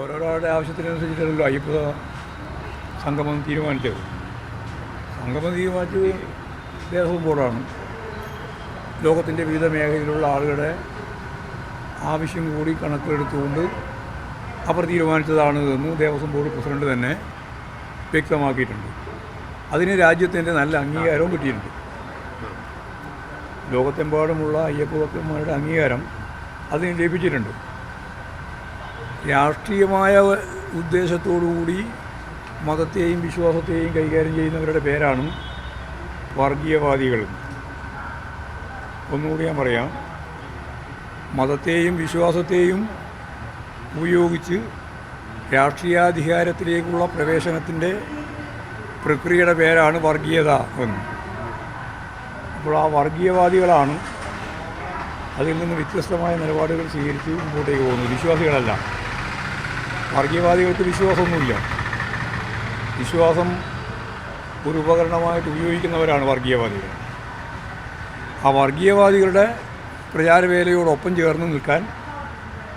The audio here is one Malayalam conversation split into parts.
ഓരോരാളുടെ ആവശ്യത്തിനനുസരിച്ചല്ലോ അയ്യപ്പ സംഗമം തീരുമാനിച്ചത്. സംഗമം തീരുമാനിച്ചത് ദേവസ്വം ബോർഡാണ് ലോകത്തിന്റെ വിവിധ മേഖലയിലുള്ള ആളുകളുടെ ആവശ്യം കൂടി കണക്കിലെടുത്തുകൊണ്ട് അവർ തീരുമാനിച്ചതാണ് എന്ന് ദേവസ്വം ബോർഡ് പ്രസിഡന്റ് തന്നെ വ്യക്തമാക്കിയിട്ടുണ്ട്. അതിന് രാജ്യത്തിന്റെ നല്ല അംഗീകാരവും കിട്ടിയിട്ടുണ്ട്. ലോകത്തെമ്പാടുമുള്ള അയ്യപ്പ ഭക്തന്മാരുടെ അംഗീകാരം അതിന് ലഭിച്ചിട്ടുണ്ട്. രാഷ്ട്രീയമായ ഉദ്ദേശത്തോടുകൂടി മതത്തെയും വിശ്വാസത്തെയും കൈകാര്യം ചെയ്യുന്നവരുടെ പേരാണ് വർഗീയവാദികൾ. ഒന്നുകൂടി ഞാൻ പറയാം. മതത്തെയും വിശ്വാസത്തെയും ഉപയോഗിച്ച് രാഷ്ട്രീയാധികാരത്തിലേക്കുള്ള പ്രവേശനത്തിന്റെ പ്രക്രിയയുടെ പേരാണ് വർഗീയത എന്ന്. അപ്പോൾ ആ വർഗീയവാദികളാണ് അതിൽ നിന്ന് വ്യത്യസ്തമായ നിലപാടുകൾ സ്വീകരിച്ച് മുമ്പോട്ടേക്ക് പോകുന്നത്. വിശ്വാസികളല്ല. വർഗീയവാദികൾക്ക് വിശ്വാസമൊന്നുമില്ല. വിശ്വാസം ഒരു ഉപകരണമായിട്ട് ഉപയോഗിക്കുന്നവരാണ് വർഗീയവാദികൾ. ആ വർഗീയവാദികളുടെ പ്രചാരവേലയോടൊപ്പം ചേർന്ന് നിൽക്കാൻ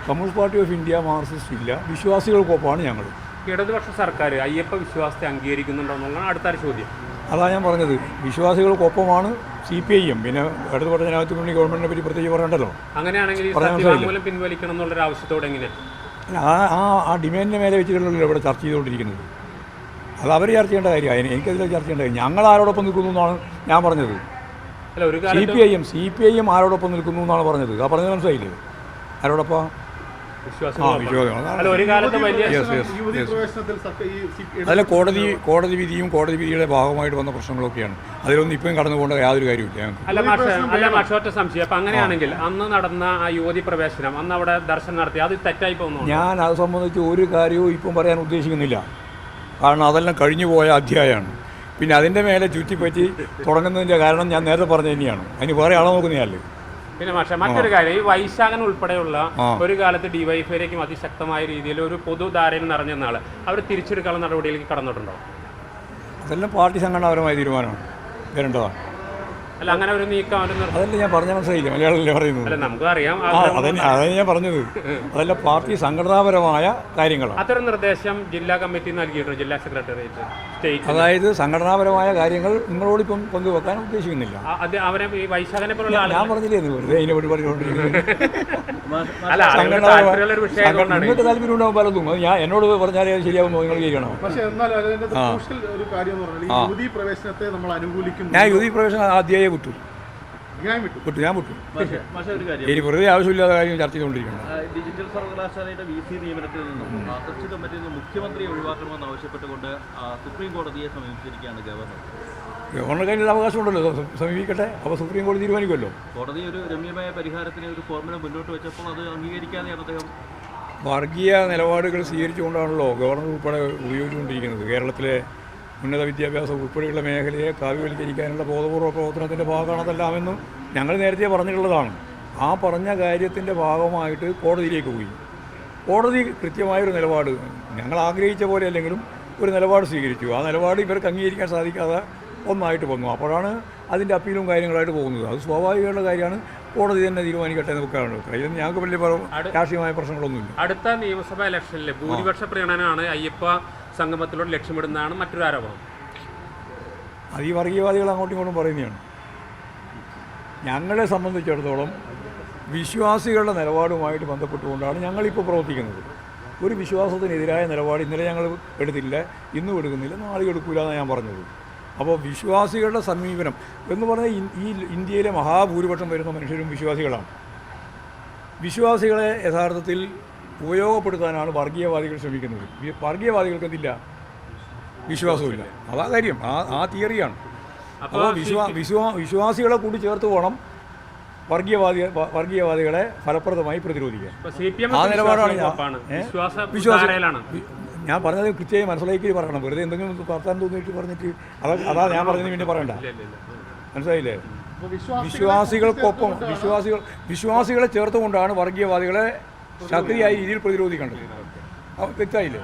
Communist Party of India Marxist ഇല്ല. വിശ്വാസികൾക്കൊപ്പമാണ് ഞങ്ങൾ. ഇടതുപക്ഷ സർക്കാർ അയ്യപ്പ വിശ്വാസത്തെ അംഗീകരിക്കുന്നുണ്ടോ എന്നുള്ളതാണ് അടുത്ത ചോദ്യം. അതാ ഞാൻ പറഞ്ഞത്. വിശ്വാസികൾക്കൊപ്പമാണ് സി പി ഐ എം പിന്നെ ഇടതുപക്ഷ ജനാധിപത്യ മുന്നണി ഗവൺമെന്റിനെ പറ്റി പ്രത്യേകിച്ച് പറയണ്ടല്ലോ? അങ്ങനെയാണെങ്കിൽ പിൻവലിക്കണം എന്നുള്ളൊരു ആവശ്യത്തോടെ എങ്ങനെയാണ് ആ ആ ആ ഡിമാൻഡിന്റെ മേലെ വെച്ചിട്ടുള്ള ഇവിടെ ചർച്ച ചെയ്തുകൊണ്ടിരിക്കുന്നത്? അത് അവർ ചർച്ച ചെയ്യേണ്ട കാര്യമാണ് എനിക്കതിൽ ചർച്ച ചെയ്യേണ്ട കാര്യം. ഞങ്ങൾ ആരോടൊപ്പം നിൽക്കുന്നു എന്നാണ് ഞാൻ പറഞ്ഞത്. C P I M C P I M ആരോടൊപ്പം നിൽക്കുന്നു എന്നാണ് പറഞ്ഞത്. ആ പറഞ്ഞത് മനസ്സിലായില്ലേ? ആരോടൊപ്പം? അതിലെ കോടതി കോടതി വിധിയും കോടതി വിധിയുടെ ഭാഗമായിട്ട് വന്ന പ്രശ്നങ്ങളൊക്കെയാണ്. അതിലൊന്നും ഇപ്പം കടന്നു പോകേണ്ട യാതൊരു കാര്യമില്ല അല്ല മാഷ അല്ല മാഷ സംശയം. അപ്പൊ അങ്ങനെയാണെങ്കിൽ അന്ന് നടന്ന ആ യുവതി പ്രവേശനം അന്ന് അവിടെ ദർശനം നടത്തി അത് തെറ്റായി പോകുന്നു ഞാൻ അത് സംബന്ധിച്ച് ഒരു കാര്യവും ഇപ്പം പറയാൻ ഉദ്ദേശിക്കുന്നില്ല. കാരണം അതെല്ലാം കഴിഞ്ഞു പോയ അധ്യായമാണ്. പിന്നെ അതിന്റെ മേലെ ചുറ്റിപ്പറ്റി തുടങ്ങുന്നതിന്റെ കാരണം ഞാൻ നേരത്തെ പറഞ്ഞു തന്നെയാണ്. അതിന് വേറെ ആളെ നോക്കുന്നതല്ലേ? പിന്നെ പക്ഷെ മറ്റൊരു കാര്യം ഈ വൈശാഖൻ ഉൾപ്പെടെയുള്ള. ഒരു കാലത്ത് ഡിവൈഫൈയിലേക്കും അതിശക്തമായ രീതിയിൽ ഒരു പൊതുധാരയിൽ നിറഞ്ഞ നാൾ അവർ തിരിച്ചെടുക്കാനുള്ള നടപടിയിലേക്ക് കടന്നിട്ടുണ്ടോ? അതെല്ലാം പാർട്ടി സംഘടനാപരമായ തീരുമാനമാണ്. വരേണ്ടതാണ് അല്ല അങ്ങനെ ഒരു നീക്കം അതല്ല ഞാൻ പറഞ്ഞ മനസ്സിലായില്ല? മലയാളത്തിലെ പറയുന്നത്? അല്ല നമുക്ക് അറിയാം. അതന്നെ ഞാൻ പറഞ്ഞത്. അതല്ല പാർട്ടി സംഘടനാപരമായ കാര്യങ്ങളാണ്. അത്തരം നിർദ്ദേശം ജില്ലാ കമ്മിറ്റി നൽകിയിട്ടുണ്ട് ജില്ലാ സെക്രട്ടേറിയറ്റ് സ്റ്റേറ്റ്. അതായത് സംഘടനാപരമായ കാര്യങ്ങൾ നിങ്ങളോടിപ്പം പങ്കുവെക്കാൻ ഉദ്ദേശിക്കുന്നില്ല. അവരെ ഈ വൈശാഖനെ പോലുള്ള ഞാൻ പറഞ്ഞില്ലേ വെറുതെ അതിനെ ആയതുകൊണ്ടാണ് നിങ്ങൾക്ക് താല്പര്യം ഉണ്ടാവും പലതും. അത് ഞാൻ എന്നോട് പറഞ്ഞാലേ ശരിയാവും നിങ്ങൾ ചെയ്യണം? പക്ഷേ എന്നാൽ ഒരു കാര്യം യുവതി പ്രവേശനത്തെ നമ്മൾ അനുകൂലിക്കും. ഞാൻ യുവതി പ്രവേശനം ആദ്യമേ ഞാൻ വിട്ടു. വിട്ടു ഞാൻ വിട്ടു. പക്ഷേ ഒരു കാര്യം. ഇനി വെറുതെ ആവശ്യമില്ലാത്ത കാര്യം ചർച്ച ചെയ്തുകൊണ്ടിരിക്കുന്നു ഡിജിറ്റൽ സർവകലാശാലയുടെ വി സി നിയമനത്തിൽ നിന്നും ആ, സെർച്ച് കമ്മിറ്റിയിൽ നിന്ന് മുഖ്യമന്ത്രിയെ ഒഴിവാക്കണമെന്ന് ആവശ്യപ്പെട്ടുകൊണ്ട് സുപ്രീം കോടതിയെ സമീപിച്ചിരിക്കുകയാണ് ഗവർണർ. ഗവർണർ കയ്യിൽ അവകാശമുണ്ടല്ലോ. സമീപിക്കട്ടെ. അപ്പോൾ സുപ്രീം കോടതി തീരുമാനിക്കുമല്ലോ. കോടതി ഒരു രമ്യമായ പരിഹാരത്തിന് ഒരു ഫോർമുല മുന്നോട്ട് വെച്ചപ്പോൾ അത് അംഗീകരിക്കാതെയാണ് അദ്ദേഹം വർഗീയ നിലപാടുകൾ സ്വീകരിച്ചുകൊണ്ടാണല്ലോ ഗവർണർ ഉൾപ്പെടെ ഉപയോഗിച്ചുകൊണ്ടിരിക്കുന്നത്. കേരളത്തിലെ ഉന്നത വിദ്യാഭ്യാസം ഉൾപ്പെടെയുള്ള മേഖലയെ കാവ്യവൽക്കരിക്കാനുള്ള ബോധപൂർവ പ്രവർത്തനത്തിന്റെ ഭാഗമാണ് അതെല്ലാമെന്നും ഞങ്ങൾ നേരത്തെ പറഞ്ഞിട്ടുള്ളതാണ്. ആ പറഞ്ഞ കാര്യത്തിന്റെ ഭാഗമായിട്ട് കോടതിയിലേക്ക് പോയി. കോടതി കൃത്യമായൊരു നിലപാട് ഞങ്ങൾ ആഗ്രഹിച്ച പോലെ അല്ലെങ്കിലും ഒരു നിലപാട് സ്വീകരിച്ചു. ആ നിലപാട് ഇവർക്ക് അംഗീകരിക്കാൻ സാധിക്കാതെ ഒന്നായിട്ട് വന്നു. അപ്പോഴാണ് അതിന്റെ അപ്പീലും കാര്യങ്ങളായിട്ട് പോകുന്നത്. അത് സ്വാഭാവികമുള്ള കാര്യമാണ്. കോടതി തന്നെ തീരുമാനിക്കട്ടെ എന്ന് വെക്കാറുണ്ട് ഇതിന് ഞങ്ങൾക്ക് വലിയ രാഷ്ട്രീയമായ പ്രശ്നങ്ങളൊന്നുമില്ല. അടുത്ത നിയമസഭാ ഇലക്ഷനിൽ ഭൂരിപക്ഷ പ്രകടനമാണ് അയ്യപ്പ സംഗമത്തിലൂടെ ലക്ഷ്യമിടുന്നതാണ് മറ്റൊരു ആരോപണം. അത് ഈ വർഗീയവാദികൾ അങ്ങോട്ടും ഇങ്ങോട്ടും പറയുന്നതാണ്. ഞങ്ങളെ സംബന്ധിച്ചിടത്തോളം വിശ്വാസികളുടെ നിലപാടുമായിട്ട് ബന്ധപ്പെട്ടുകൊണ്ടാണ് ഞങ്ങളിപ്പോൾ പ്രവർത്തിക്കുന്നത്. ഒരു വിശ്വാസത്തിനെതിരായ നിലപാട് ഇന്നലെ ഞങ്ങൾ എടുത്തില്ല ഇന്നും എടുക്കുന്നില്ല നാളെ എടുക്കില്ല എന്നാണ് ഞാൻ പറഞ്ഞത്. അപ്പോൾ വിശ്വാസികളുടെ സമീപനം എന്ന് പറഞ്ഞാൽ ഈ ഇന്ത്യയിലെ മഹാഭൂരിപക്ഷം വരുന്ന മനുഷ്യരും വിശ്വാസികളാണ്. വിശ്വാസികളെ യഥാർത്ഥത്തിൽ ഉപയോഗപ്പെടുത്താനാണ് വർഗീയവാദികൾ ശ്രമിക്കുന്നത്. വർഗീയവാദികൾക്ക് എന്തില്ല? വിശ്വാസമില്ല അതാ കാര്യം. ആ ആ തിയറിയാണ്. അപ്പോൾ വിശ്വാ വിശ്വാ വിശ്വാസികളെ കൂടി ചേർത്ത് പോകണം വർഗീയവാദി വർഗീയവാദികളെ ഫലപ്രദമായി പ്രതിരോധിക്കാൻ. ആ നിലപാടാണ് ഞാൻ? വിശ്വാസ പറഞ്ഞത് കൃത്യമായി മനസ്സിലാക്കി പറയണം. വെറുതെ എന്തെങ്കിലും പറത്താൻ തോന്നിയിട്ട് പറഞ്ഞിട്ട് അതാ അതാ ഞാൻ പറഞ്ഞത് പിന്നെ പറയണ്ട. മനസ്സിലായില്ലേ? വിശ്വാസികൾക്കൊപ്പം വിശ്വാസികൾ വിശ്വാസികളെ ചേർത്തുകൊണ്ടാണ് വർഗീയവാദികളെ ശക്തിയായ രീതിയിൽ പ്രതിരോധിക്കേണ്ടത്. തെറ്റായില്ലേ?